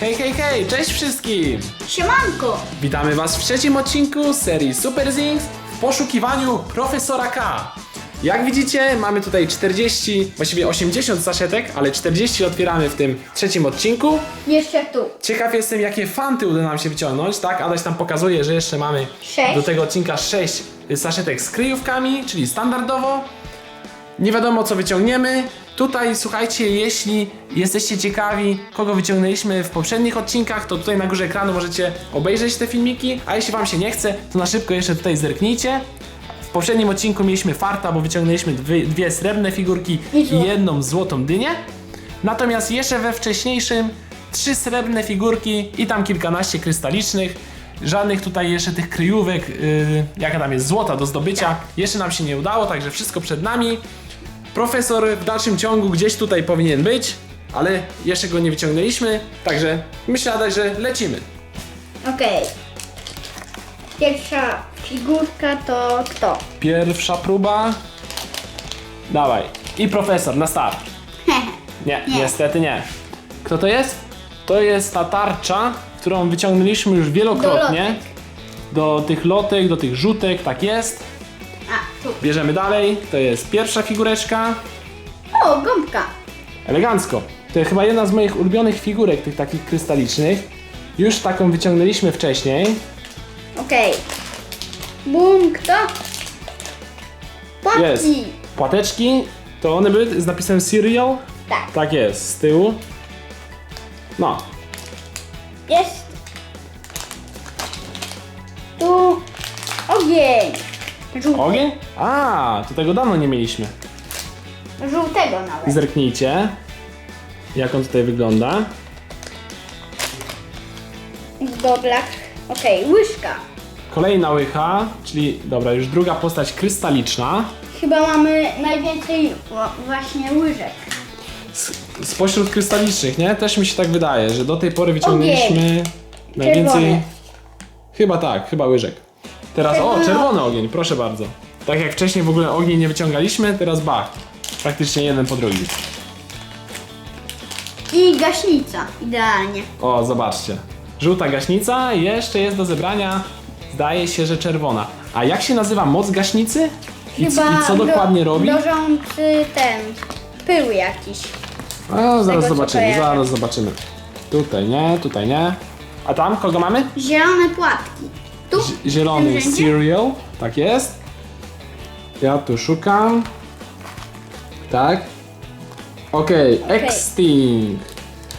Hej, hej, hej, cześć wszystkim! Siemanko! Witamy Was w trzecim odcinku serii Super Zings w poszukiwaniu profesora K. Jak widzicie, mamy tutaj 40, właściwie 80 saszetek, ale 40 otwieramy w tym trzecim odcinku. Jeszcze tu. Ciekaw jestem, jakie fanty uda nam się wyciągnąć, tak? Adaś tam pokazuje, że jeszcze mamy Sześć. do tego odcinka 6 saszetek z kryjówkami, czyli standardowo. Nie wiadomo, co wyciągniemy. Tutaj, słuchajcie, jeśli jesteście ciekawi, kogo wyciągnęliśmy w poprzednich odcinkach, to tutaj na górze ekranu możecie obejrzeć te filmiki, a jeśli wam się nie chce, to na szybko jeszcze tutaj zerknijcie. W poprzednim odcinku mieliśmy farta, bo wyciągnęliśmy dwie, dwie srebrne figurki I jedną złotą dynię. Natomiast jeszcze we wcześniejszym trzy srebrne figurki i tam kilkanaście krystalicznych. Żadnych tutaj jeszcze tych kryjówek, yy, jaka tam jest złota do zdobycia, jeszcze nam się nie udało, także wszystko przed nami. Profesor w dalszym ciągu gdzieś tutaj powinien być, ale jeszcze go nie wyciągnęliśmy, także myślę, Adaś, że lecimy. Okej. Pierwsza figurka to kto? Pierwsza próba. Dawaj. I profesor, na start. Nie, Nie. niestety nie. Kto to jest? To jest ta tarcza, którą wyciągnęliśmy już wielokrotnie. Do tych lotek, do tych rzutek, tak jest. Bierzemy dalej. To jest pierwsza figureczka. O, gąbka. Elegancko. To jest chyba jedna z moich ulubionych figurek, tych takich krystalicznych. Już taką wyciągnęliśmy wcześniej. Okej. Bum, kto? Płatki. Jest. Płateczki, to one były z napisem cereal. Tak. Tak jest, z tyłu. No, Jest. Tu ogień. Żółty. ogień? A, to tego dawno nie mieliśmy. Żółtego nawet. Zerknijcie, jak on tutaj wygląda. W goglach. Okej, łyżka. Kolejna łycha, czyli dobra, już druga postać krystaliczna. Chyba mamy najwięcej właśnie łyżek. Spośród krystalicznych, nie? Też mi się tak wydaje, że do tej pory wyciągnęliśmy najwięcej. Chyba tak, chyba łyżek. Teraz, o, Czerwony ogień, proszę bardzo. Tak jak wcześniej w ogóle ogień nie wyciągaliśmy, teraz bach. Praktycznie jeden po drugim. I gaśnica. Idealnie. O, zobaczcie. Żółta gaśnica jeszcze jest do zebrania. Zdaje się, że czerwona. A jak się nazywa moc gaśnicy? I, c- i co mro- dokładnie robi? Mrożący ten pył jakiś. A, zaraz co zobaczymy, kojarzę. zaraz zobaczymy. Tutaj nie, tutaj nie. A tam kogo mamy? Zielone płatki. Tu? Z- zielony w tym rzędzie? cereal, tak jest. Ja tu szukam. Tak. Okej, extinct.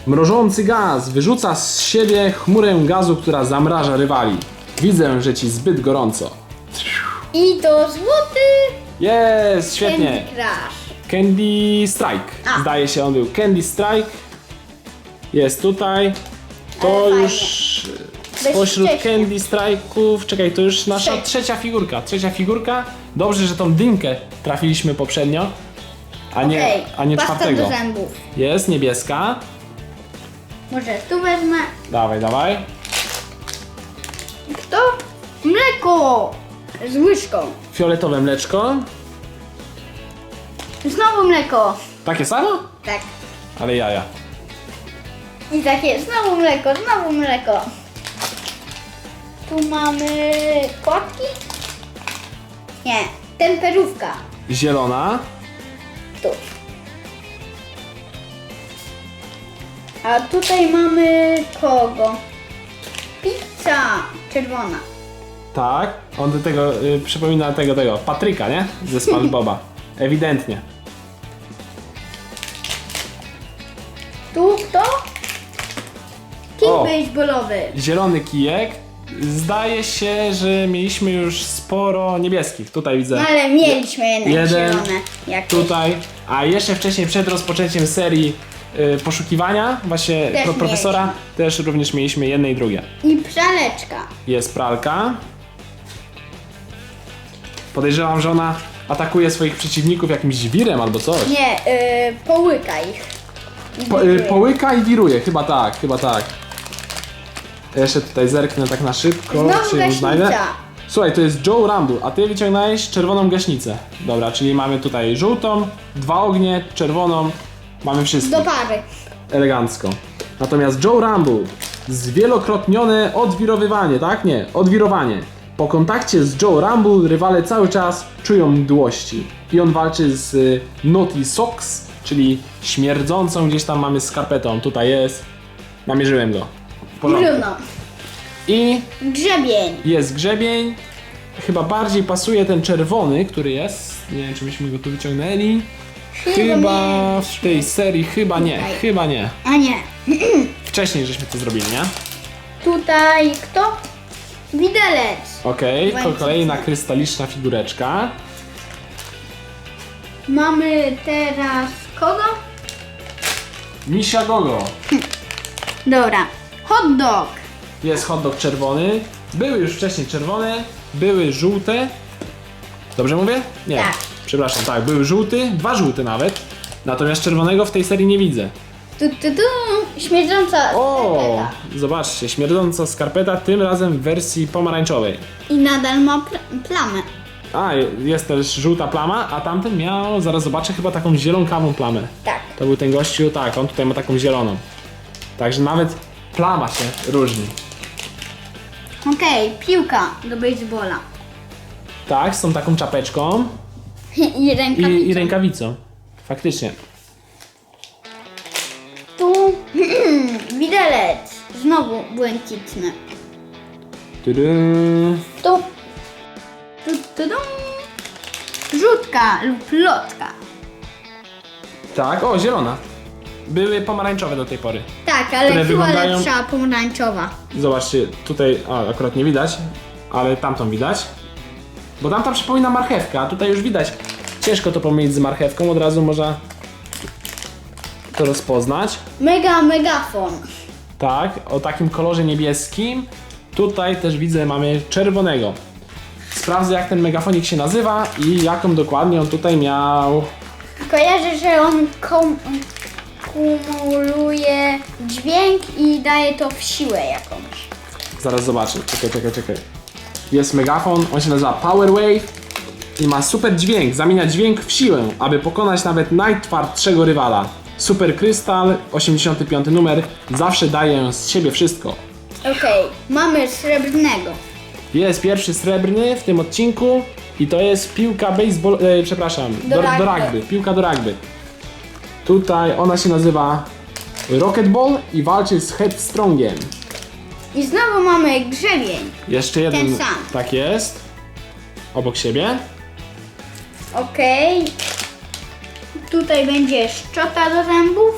Mrożący gaz wyrzuca z siebie chmurę gazu, która zamraża rywali. Widzę, że ci zbyt gorąco. I to złoty Jest, świetnie. Candy Crush. Candy Strike. A. Zdaje się, on był Candy Strike. Jest tutaj. To Ale już spośród wcześniej. Candy Strike'ów, czekaj, to już nasza Trzecia. trzecia figurka. Trzecia figurka. Dobrze, że tą dynkę trafiliśmy poprzednio, a nie, Okej, a nie pasta czwartego. do zębów. Jest niebieska. Może tu wezmę. Dawaj, dawaj. Kto? Mleko! Z łyżką. Fioletowe mleczko. Znowu mleko. Takie samo? Tak. Ale jaja. I takie, znowu mleko, znowu mleko. Tu mamy płatki? Nie, temperówka. Zielona. Tu. A tutaj mamy kogo? Pizza czerwona. Tak. On do tego y, przypomina tego, tego, Patryka, nie? Ze SpongeBoba. Ewidentnie. Tu kto? Kij O. baseballowy. Zielony kijek. Zdaje się, że mieliśmy już sporo niebieskich. Tutaj widzę. No ale mieliśmy jednak Jeden. zielone. Jakieś. Tutaj. A jeszcze wcześniej, przed rozpoczęciem serii y, poszukiwania, właśnie Też pro, profesora, też również mieliśmy jedne i drugie. I praleczka. Jest pralka. Podejrzewam, że ona atakuje swoich przeciwników jakimś wirem albo coś. Nie, yy, połyka ich. Po, y, połyka i wiruje, chyba tak, chyba tak. Ja Jeszcze tutaj zerknę tak na szybko, Znowu czy ją gaśnica. znajdę. Słuchaj, to jest Joe Rumble, a ty wyciągnąłeś czerwoną gaśnicę. Dobra, czyli mamy tutaj żółtą, dwa ognie, czerwoną, mamy wszystko. Do pary. Elegancko. Natomiast Joe Rumble, zwielokrotnione odwirowywanie, tak? Nie, odwirowanie. Po kontakcie z Joe Rumble rywale cały czas czują mdłości. I on walczy z y, Naughty Socks, czyli śmierdzącą gdzieś tam mamy skarpetą. Tutaj jest. Namierzyłem go. Porządku. Bruno. I Grzebień. jest grzebień. Chyba bardziej pasuje ten czerwony, który jest. Nie wiem, czy myśmy go tu wyciągnęli. Chyba w tej serii, chyba nie, Tutaj. chyba nie. A nie. Wcześniej żeśmy to zrobili, nie? Tutaj kto? Widelec. Okej, to kolejna krystaliczna figureczka. Mamy teraz kogo? Misia Gogo. Dobra. Hot dog. Jest hot dog czerwony. Były już wcześniej czerwone, były żółte. Dobrze mówię? Nie. Tak. Przepraszam, tak, były żółty, dwa żółte nawet. Natomiast czerwonego w tej serii nie widzę. Tu, tu, tu. Śmierdząca O, skarpeta. zobaczcie, śmierdząca skarpeta, tym razem w wersji pomarańczowej. I nadal ma pl- plamę. A, jest też żółta plama, a tamten miał, zaraz zobaczę, chyba taką zielonkawą plamę. Tak. To był ten gościu, tak, on tutaj ma taką zieloną. Także nawet plama się różni. Okej, piłka do baseballa. Tak, z tą taką czapeczką I i, rękawicą. i rękawicą. Faktycznie. Tu widelec. Znowu błękitny. Tudu. Tu. Tu, tu, tu. Rzutka lub lotka. Tak, o, zielona. Były pomarańczowe do tej pory. Tak, ale Które chyba wyglądają- lepsza pomarańczowa. Zobaczcie, tutaj a, akurat nie widać, ale tamtą widać. Bo tamta przypomina marchewkę, a tutaj już widać. Ciężko to pomylić z marchewką, od razu można to rozpoznać. Mega megafon. Tak, o takim kolorze niebieskim. Tutaj też widzę, mamy czerwonego. Sprawdzę jak ten megafonik się nazywa i jaką dokładnie on tutaj miał. Kojarzę, że on kom- kumuluje dźwięk i daje to w siłę jakąś. Zaraz zobaczę. Czekaj, czekaj, czekaj. Jest megafon, on się nazywa Power Wave i ma super dźwięk. Zamienia dźwięk w siłę, aby pokonać nawet najtwardszego rywala. Super Krystal, 85 numer, zawsze daje z siebie wszystko. Okej, mamy srebrnego. Jest pierwszy srebrny w tym odcinku i to jest piłka baseball, e, przepraszam, do, Do do, rugby. rugby, piłka do rugby. Tutaj ona się nazywa Rocketball i walczy z Headstrongiem. I znowu mamy grzebień. Jeszcze jeden, sam. tak jest, obok siebie. Okej. Tutaj będzie szczota do zębów.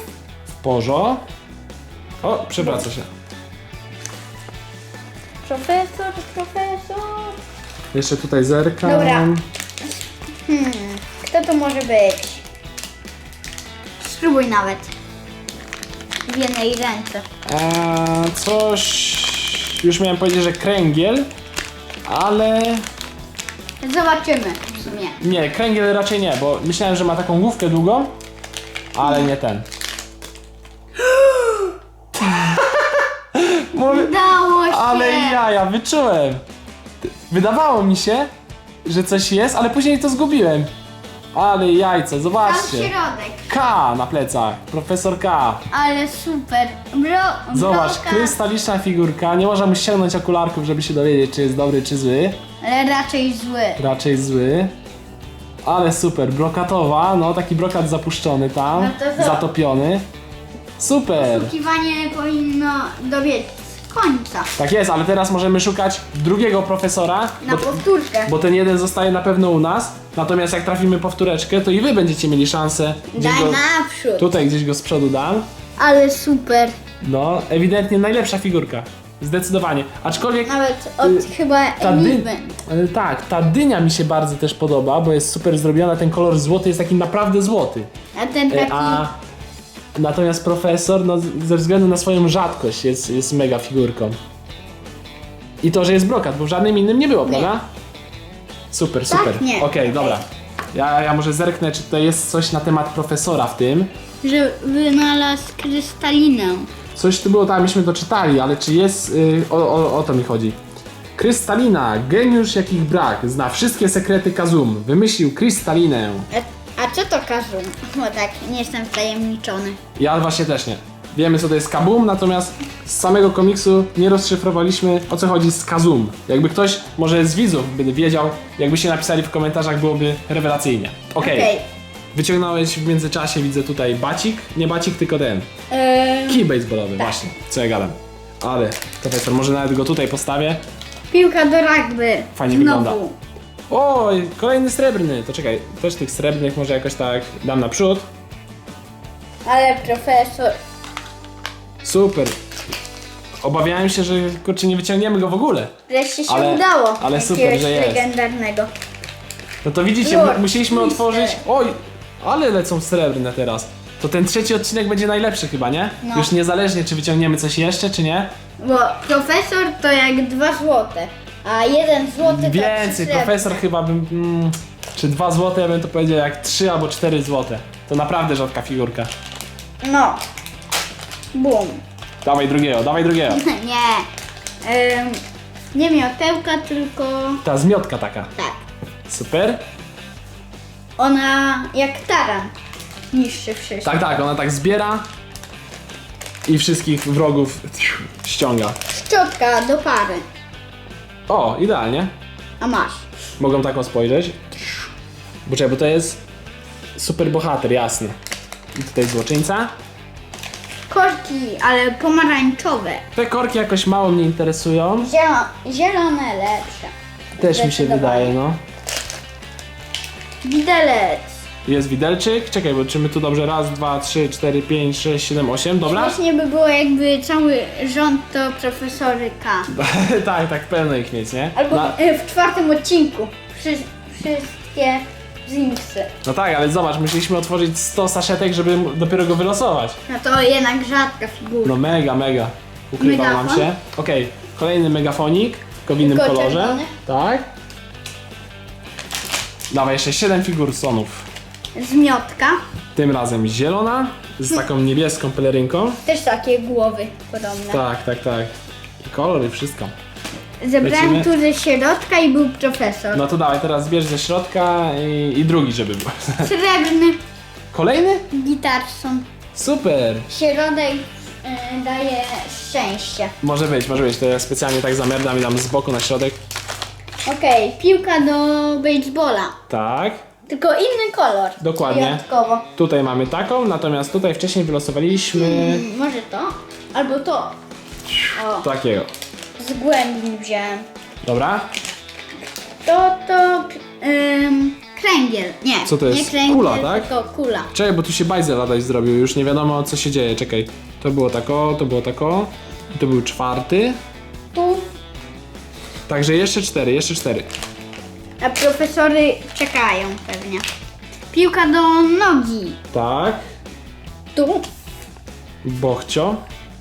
W porzo. O, przewraca się. Profesor, profesor. Jeszcze tutaj zerkam. Dobra. Hmm, kto to może być? Spróbuj nawet. W jednej ręce. Eee, coś... Już miałem powiedzieć, że kręgiel, ale... Zobaczymy w sumie. Nie, kręgiel raczej nie, bo myślałem, że ma taką główkę długą, ale nie ten. Mówię, Udało się! ale jaja, wyczułem. Wydawało mi się, że coś jest, ale później to zgubiłem. Ale jajco, Tam zobaczcie. środek. K na plecach, profesor K. Ale super. Bro, Zobacz, krystaliczna figurka, nie można mu ściągnąć okularków, żeby się dowiedzieć, czy jest dobry, czy zły. Ale raczej zły. Raczej zły. Ale super, brokatowa, no taki brokat zapuszczony tam, No to zatopiony. Super! Poszukiwanie powinno dobiec końca. Tak jest, ale teraz możemy szukać drugiego profesora, Na bo, powtórkę. bo ten jeden zostaje na pewno u nas. Natomiast jak trafimy powtóreczkę, to i wy będziecie mieli szansę. Daj go, naprzód. tutaj gdzieś go z przodu dam. Ale super. No, ewidentnie najlepsza figurka. Zdecydowanie. Aczkolwiek Nawet od Y, chyba ta, dy... E, tak, ta dynia mi się bardzo też podoba, bo jest super zrobiona. Ten kolor złoty jest taki naprawdę złoty. A ten E, taki... A natomiast profesor, no, ze względu na swoją rzadkość, jest, jest mega figurką. I to, że jest brokat, bo w żadnym innym nie było, prawda? Super, super. nie. Okej, dobra. Ja, ja może zerknę, czy tutaj jest coś na temat profesora w tym. Że wynalazł krystalinę. Coś tu było tam, myśmy to czytali, ale czy jest. y, o, o, o to mi chodzi. Krystalina, geniusz jakich brak, zna wszystkie sekrety Kazum. Wymyślił krystalinę. A, a co to Kazum? Bo tak, nie jestem wtajemniczony. Ja właśnie też nie. wiemy co to jest Kabum, natomiast z samego komiksu nie rozszyfrowaliśmy o co chodzi z Kazum. Jakby ktoś może z widzów by wiedział, jakbyście napisali w komentarzach byłoby rewelacyjnie. Okej, Okej. wyciągnąłeś w międzyczasie, widzę tutaj bacik, nie bacik, tylko ten, Ym, kij baseballowy, Tak. właśnie, co ja gadam. Ale, profesor, może nawet go tutaj postawię. piłka do rugby. Fajnie Znowu. wygląda. Oj, kolejny srebrny. To czekaj, też tych srebrnych może jakoś tak dam naprzód. Ale profesor. Super. Obawiałem się, że kurczę nie wyciągniemy go w ogóle. Wreszcie się Ale- udało. ale super, Jakiegoś że jest. legendarnego. No to widzicie, Lord, mu- musieliśmy mister. otworzyć. Oj, ale lecą srebrne teraz. To ten trzeci odcinek będzie najlepszy chyba, nie? No. Już niezależnie czy wyciągniemy coś jeszcze, czy nie. Bo profesor to jak dwa złote. A jeden złoty to Więcej, trzy profesor srebrne. chyba bym. Mm, czy dwa złote, ja bym to powiedział jak trzy albo cztery złote. To naprawdę rzadka figurka. No. Bum. Dawaj drugiego, dawaj drugiego. Nie. Ym, nie miotełka, tylko Ta zmiotka taka. tak. Super. Ona jak taran niszczy wszystko. Tak, tak, ona tak zbiera i wszystkich wrogów ściąga. Szczotka do pary. O, idealnie. A masz. Mogą taką spojrzeć. Bo czekaj, bo to jest super bohater, jasny. I tutaj złoczyńca. Korki, ale pomarańczowe. Te korki jakoś mało mnie interesują. Zielo- zielone lepsze. Też mi się Zdecydowanie. wydaje, no. Widelec. Jest widelczyk. Czekaj, bo czy my tu dobrze? Raz, dwa, trzy, cztery, pięć, sześć, siedem, osiem. Dobra? Śmiesznie by było jakby cały rząd to profesory K. tak, tak, pełno ich mieć, nie? Albo Na, y, w czwartym odcinku. Wszy- wszystkie Zinksy. no tak, ale zobacz, musieliśmy otworzyć 100 saszetek, żeby m- dopiero go wylosować. No to jednak rzadka figura. No mega, mega. Wam Megafon? się. Okej, kolejny megafonik, tylko w innym Tylko kolorze. czerwony? Tak. Dawaj jeszcze 7 figur sonów. Zmiotka. Tym razem zielona, z taką niebieską pelerynką. Też takie głowy podobne. Tak, tak, tak. I kolor i wszystko. Zebrałem Lecimy? tu ze środka i był profesor. No to dawaj, teraz zbierz ze środka i, i drugi, żeby był. Srebrny Kolejny? gitarson. Super! Środek daje szczęście. Może być, może być. To ja specjalnie tak zamerdam i dam z boku na środek. Okej, piłka do baseballa. Tak. Tylko inny kolor. Dokładnie. Wyjątkowo. Tutaj mamy taką, natomiast tutaj wcześniej wylosowaliśmy Mm, Może to? Albo to. O, takiego. z głębi wziąłem. Dobra? To to ym, kręgiel. Nie, Co to jest? nie kręgiel, Kula, tak? tylko kula. Czekaj, bo tu się bajzel ladać zrobił, już nie wiadomo co się dzieje, czekaj. To było tako, to było tako, i to był czwarty. Tu. Także jeszcze cztery, jeszcze cztery. A profesory czekają pewnie. Piłka do nogi. Tak, Tu. bochcio,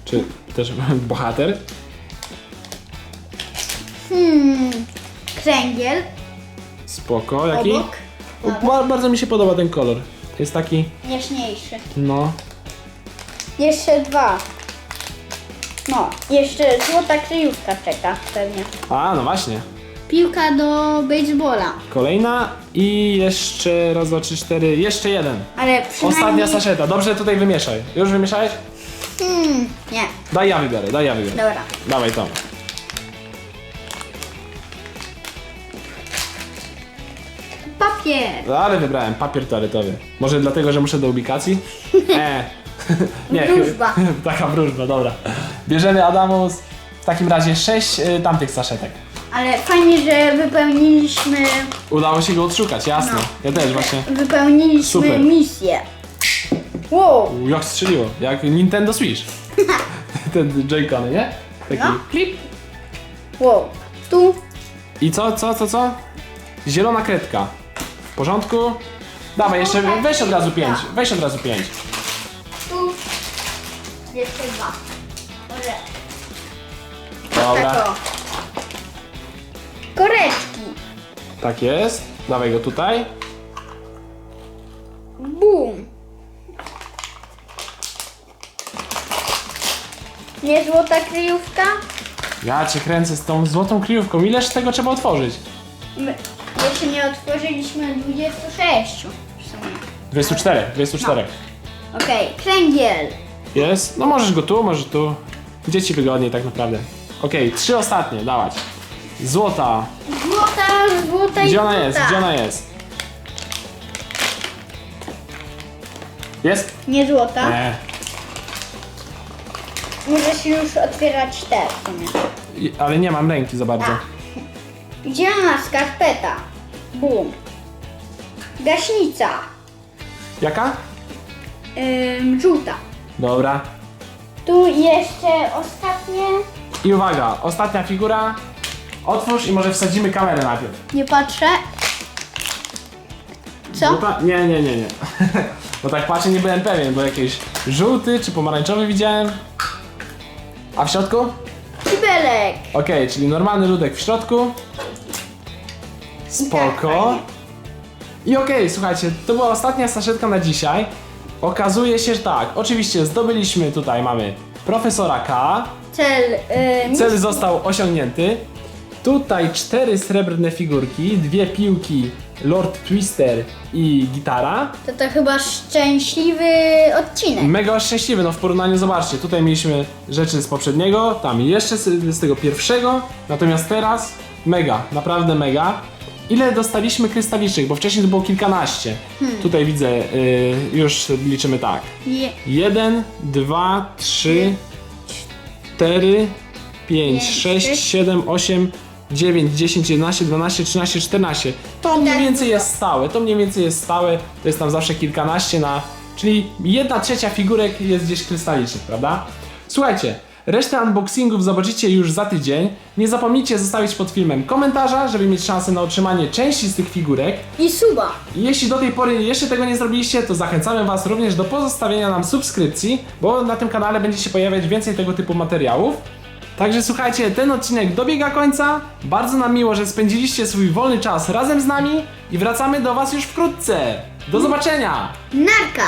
czy też bohater. Hmm. Kręgiel. Spoko, jaki? Obok. O, ba- bardzo mi się podoba ten kolor. Jest taki, Jaśniejszy. no, Jeszcze dwa. No, jeszcze złota kryjówka czeka pewnie. a no właśnie. Piłka do baseballa. Kolejna i jeszcze raz, dwa, trzy, cztery, jeszcze jeden. Ale przynajmniej... Ostatnia saszeta, dobrze tutaj wymieszaj. Już wymieszałeś? Hmm, nie. Daj ja wybiorę, daj ja wybiorę. Dobra. Dawaj to. Papier. Ale wybrałem papier toaletowy. Może dlatego, że muszę do ubikacji? E. Nie, Wróżba. taka wróżba, dobra. Bierzemy Adamus w takim razie sześć y, tamtych saszetek. Ale fajnie, że wypełniliśmy... Udało się go odszukać, jasne. No. Ja też właśnie. Wypełniliśmy Super. misję. Wow. U, Jak strzeliło, jak Nintendo Switch. Ten Joy-Con, nie? Taki No. klip. Wow. Tu. I co, co, co, co? Zielona kredka. W porządku? Dawaj, jeszcze weź od razu pięć. Weź od razu pięć. Tu. Jeszcze dwa. Może Dobra. tak o. Koreczki. Tak jest. Dawaj go tutaj. Bum. Nie złota kryjówka? Ja cię kręcę z tą złotą kryjówką. Ileż tego trzeba otworzyć? My jeszcze nie otworzyliśmy 26 w sumie. 24, 24. Okej, kręgiel. Jest? No możesz go tu, możesz tu. Gdzie ci wygodniej tak naprawdę. Okej, trzy ostatnie, dawać. Złota. Złota, złota i Gdzie ona złota. jest? Gdzie ona jest? Jest? Nie złota. Nie. Możesz już otwierać te w sumie. I- Ale nie mam ręki za bardzo. Gdzie ona? Skarpeta. Bum. Gaśnica. Jaka? Ym, żółta. Dobra. Tu jeszcze ostatnie. I uwaga, ostatnia figura. Otwórz i może wsadzimy kamerę najpierw. Nie patrzę. Co? Nie, nie, nie, nie. Bo tak patrzę, nie byłem pewien, bo jakiś żółty czy pomarańczowy widziałem. A w środku? Kibelek. Okej, czyli normalny ludek w środku. Tak, Spoko. fajnie. I okej, słuchajcie, to była ostatnia saszetka na dzisiaj. Okazuje się, że tak, oczywiście zdobyliśmy tutaj, mamy profesora K, Cel. Ym, cel został osiągnięty. Tutaj cztery srebrne figurki, dwie piłki, Lord Twister i gitara. To to chyba szczęśliwy odcinek. Mega szczęśliwy, no w porównaniu, zobaczcie, tutaj mieliśmy rzeczy z poprzedniego, tam jeszcze z, z tego pierwszego, natomiast teraz mega, naprawdę mega. Ile dostaliśmy krystalicznych, bo wcześniej to było kilkanaście. Tutaj widzę, y, już liczymy tak. Nie. 1, 2, 3, 4, 5, Pięć, 6, sześć. 7, 8, 9, 10, 11, 12, 13, 14. To mniej tak więcej dużo. jest stałe. To mniej więcej jest stałe. To jest tam zawsze kilkanaście na. Czyli jedna trzecia figurek jest gdzieś krystalicznych, prawda? Słuchajcie. Resztę unboxingów zobaczycie już za tydzień. Nie zapomnijcie zostawić pod filmem komentarza, żeby mieć szansę na otrzymanie części z tych figurek. I suba. Jeśli do tej pory jeszcze tego nie zrobiliście, to zachęcamy Was również do pozostawienia nam subskrypcji, bo na tym kanale będzie się pojawiać więcej tego typu materiałów. Także słuchajcie, ten odcinek dobiega końca. Bardzo nam miło, że spędziliście swój wolny czas razem z nami i wracamy do Was już wkrótce. Do zobaczenia! Narka.